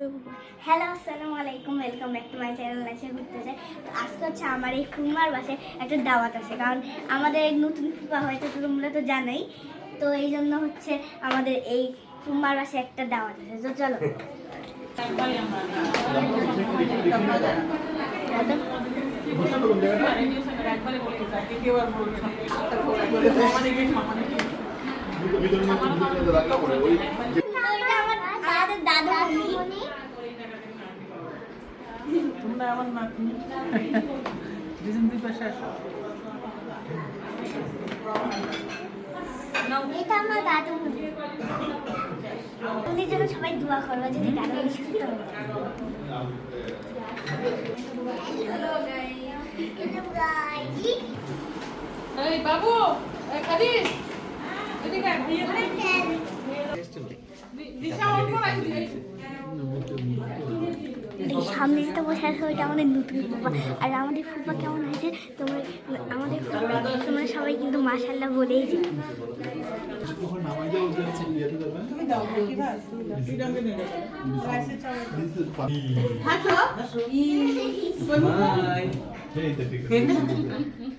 Hello আসসালামু আলাইকুম welcome back to my channel লাইসে ঘুরতে চাই তো আজকে হচ্ছে আমার এই ফুমার বাসে একটা দাওয়াত আছে কারণ আমাদের এই নতুন ফুপা হয়েছে তো তোমরা তো জানোই তো এই জন্য হচ্ছে আমাদের এই ফুমার বাসে একটা দাওয়াত আছে তো চলো তো এটা আমার আমাদের দাদু মনি তোমরা আমার নাতনি দুজন দুই পাশে আসো। এটা আমার দাদু। উনি যেন সবাই দোয়া করবে যদি দাদু সুস্থ হয় হ্যালো গাইস এই বাবু এই এদিকে আয়, দিয়ে দে। দি- দিশা অল্প রাখি দিবি। এই সামনে যেটা বসে আছে ওইটা আমাদের নতুন ফুপা আর আমাদের ফুপা কেমন হয়েছে? তোমরা আমাদের ফুপা তোমরা সবাই কিন্তু মাসাল্লাহ বলেই যে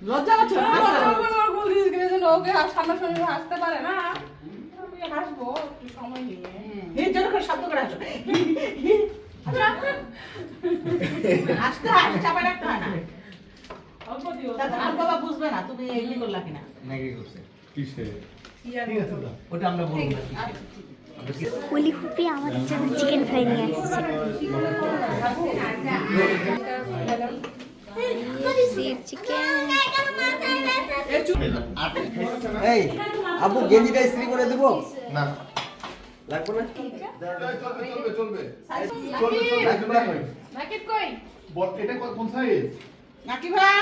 লজ্জা ওকে সামনাসামনি হাসতে পারে না আমি হাসবো সময় নিয়ে এই জন্য করে শব্দ করে আসতে আসতে চাপা রাখতে হয় না। অল্প দিও তা তোমার বাবা বুঝবে না তুমি এই করলা কিনা। ম্যাগি করছে? কিসে? কি আর ঠিক আছে দাও। ওটা আমরা বলব না অলি ফুপি আমাদের জন্য চিকেন ফ্রাই নিয়ে আসছে। এই আবু গেঞ্জিটা ইস্ত্রি করে দেবো? না। লাগবে না? চলবে। চলবে চলবে চলবে। লাগবে না নাকিব কই? বল- এটা কোন- সাইজ? নাকি ভাই?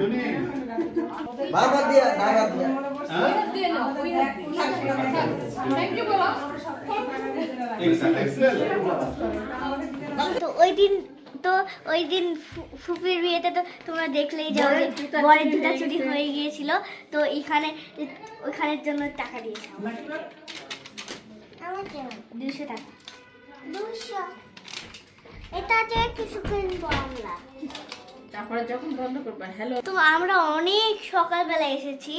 জনি। বারবার দিয়ে দিয়ে। হ্যাঁ? দিয়ে নাও থ্যাংক ইউ বলো এক্সেল এক্সেল তো ওই দিন তো ওই দিন ফুপির বিয়েতে তো তোমরা দেখলেই যাও যে বরের জুতা চুরি হয়ে গিয়েছিল। তো এখানে ওইখানের জন্য টাকা দিয়েছে দুশো টাকা। দুশো এটা যে কিছু কিনবো আমরা। তারপরে যখন বন্ধ করবে হ্যালো তো আমরা অনেক সকালবেলা এসেছি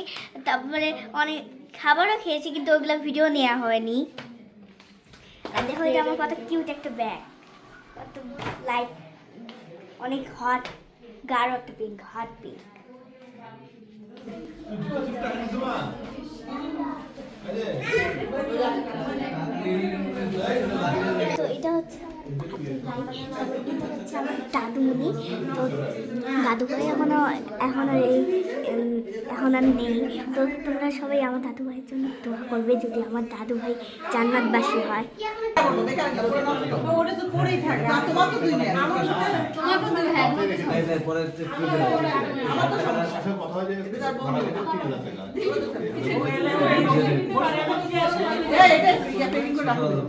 তারপরে অনেক খাবারও খেয়েছি কিন্তু ওইগুলো ভিডিও নেওয়া হয়নি। আর দেখো এটা আমার কত কিউট একটা ব্যাগ কত লাইট অনেক হট গাঢ় একটা পিঙ্ক হট পিঙ্ক তো এটা হচ্ছে এটা হচ্ছে আমার দাদুমণি। তো দাদু ভাই এখনও আর এই এখন আর নেই। তো তোমরা সবাই আমার দাদু ভাইয়ের জন্য দোয়া করবে যদি আমার দাদু ভাই জান্নাতবাসী হয়।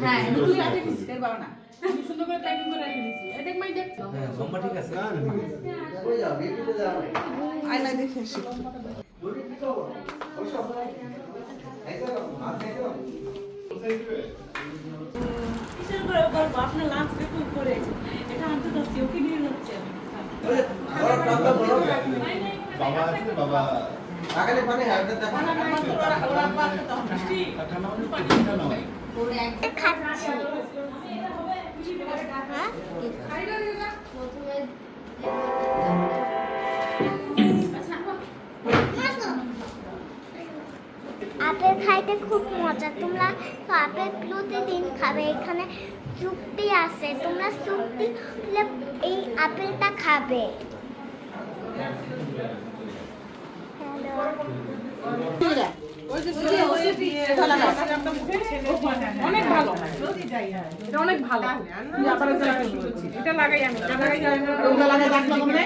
হ্যাঁ আচ্ছা হয় এটা ইয়া হ্যাঁ আমি সুন্দর করে করে রেখে দিয়েছি মাই দেখ হ্যাঁ লম্বা ঠিক আছে না, না, কই যাও বিউটিতে যাও আয়না দেখে আসি কিসের করে করব আপনার লাঞ্চ বেকুল করে এটা আনতে যাচ্ছি ওকে নিয়ে যাচ্ছি বাবা আছে বাবা আগালে পানি হাতে দেখো ওরা ওরা পাশে তখন বৃষ্টি ঠান্ডা মানে ঠান্ডা নয় খাচ্ছি হ্যাঁ আপেল খাইতে খুব মজা। তোমরা তো আপেল প্রতিদিন খাবে, এখানে চুক্তি আছে। তোমরা চুক্তি এই আপেলটা খাবে। হ্যালো। অনেক ভালো। এটা অনেক ভালো। এটা লাগাই আমি মনে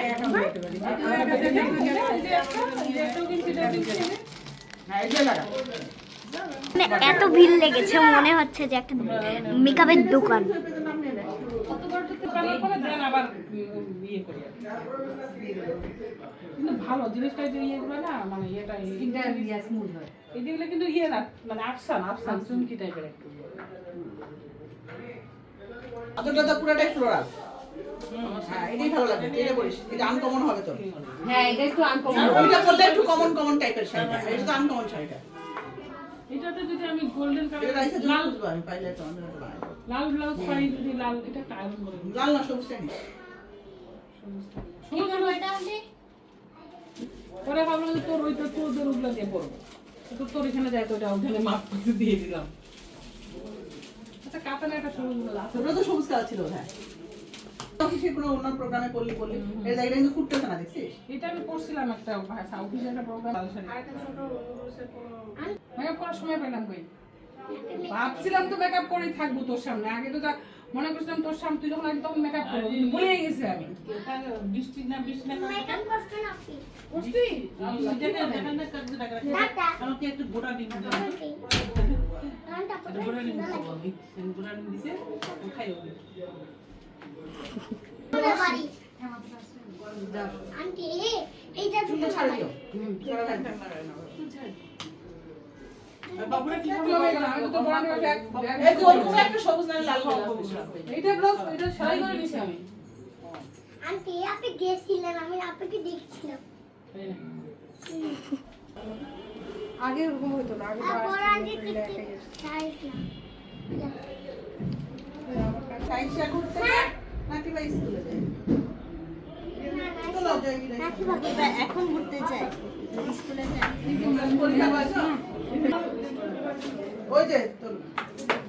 এত ভিড় লেগেছে মনে হচ্ছে যে একটা মেকআপের দোকান। আবার ইয়ে করি কিন্তু ভালো জিনিসটা যে ইয়েগুলো না মানে ইয়েটা এই কিন্তু ইয়ে না মানে আফসান আফসান চুমকি টাইপের একটু। আতরটা তো পুরোটাই ফ্লোরাল হ্যাঁ এটাই ভালো লাগবে এটা পরিস এটা আনকমন হবে তোর। হ্যাঁ এটা একটু আনকমন ওইটা পরলে একটু কমন কমন টাইপের শাড়িটা। এটা তো আনকমন শাড়িটা। এটাতে যদি আমি গোল্ডেন কালার লাল আমি পাইলে ব্লাউজ পাই যদি লাল এটা। লাল না সবুজ হলো পরে ভাবলাম যে তোর ওইটা তোদের ওগুলো দিয়ে পরবো তো তোর এখানে যায় তো ওটা ওখানে মাপ করে দিয়ে দিলাম। আচ্ছা কাতানে একটা সবুজগুলো আছে। ওটা তো সবুজ কালার ছিল হ্যাঁ। অফিসে কোনো অন্য প্রোগ্রামে করলি করলি। এই জায়গাটা কিন্তু ফুটতেছে না দেখছিস? এটা আমি করছিলাম একটা একটা প্রোগ্রাম মেকআপ করার সময় পেলাম কই? ভাবছিলাম তো মেকআপ করেই থাকব তোর সামনে। আগে তো যা মনে করছিলাম তোর সামনে তুই যখন আগে তখন মেকআপ করব কিন্তু ভুলে গেছি আমি। বৃষ্টি না বৃষ্টি না মেকআপ করতে না আমাকে একটু গোটা দিন গানটা পড়ে গোটা দিন গোটা দিন দিছে খাই হবে আন্টি এইটা ছাড়। কি আন্টি আপনি গেছিলেন আমি আপনাকে দেখছিলাম। আগে হতো না আগে নাকি ভাবে এখন ঘুরতে চাই স্কুলে যাই ওই যে তোর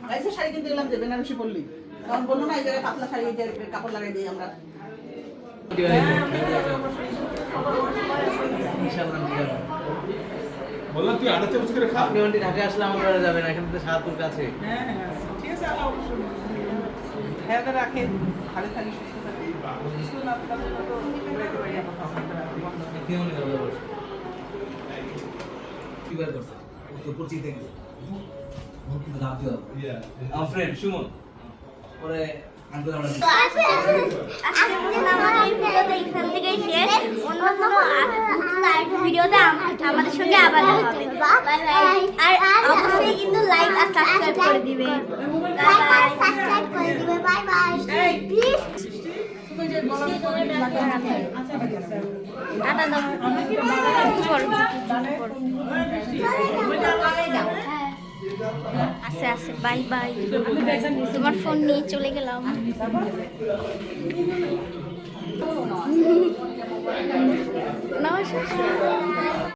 রাইসের শাড়ি কিনতে গেলাম যে বেনারসি পরলি। তখন বলল না এই জায়গায় পাতলা শাড়ি এই জায়গায় কাপড় লাগাই দিই আমরা। বললাম তুই আটা চামচ করে খা। আপনি আন্টি ঢাকা আসলে আমার ঘরে যাবেন এখানে তো সাহাতুর কাছে। হ্যাঁ হ্যাঁ ঠিক আছে আল্লাহ অবশ্যই হ্যাঁ তো রাখেন সুস্থ থাকে। সুস্থ না কি বার করছে তো পরিচিত গেছে দিও আমার ফ্রেন্ড সুমন পরে আঙ্কেল আমরা আজকে আমাদের ভিডিওটা এখান থেকেই শেষ অন্য কোনো ভিডিওতে আমাদের সঙ্গে আবার দেখা হবে। বাই বাই আর অবশ্যই কিন্তু লাইক আর সাবস্ক্রাইব করে দিবে। বাই বাই সাবস্ক্রাইব করে দিবে। বাই বাই প্লিজ টাটা দাও আস্তে আছে বাই বাই তোমার ফোন নিয়ে চলে গেলাম। নমস্কার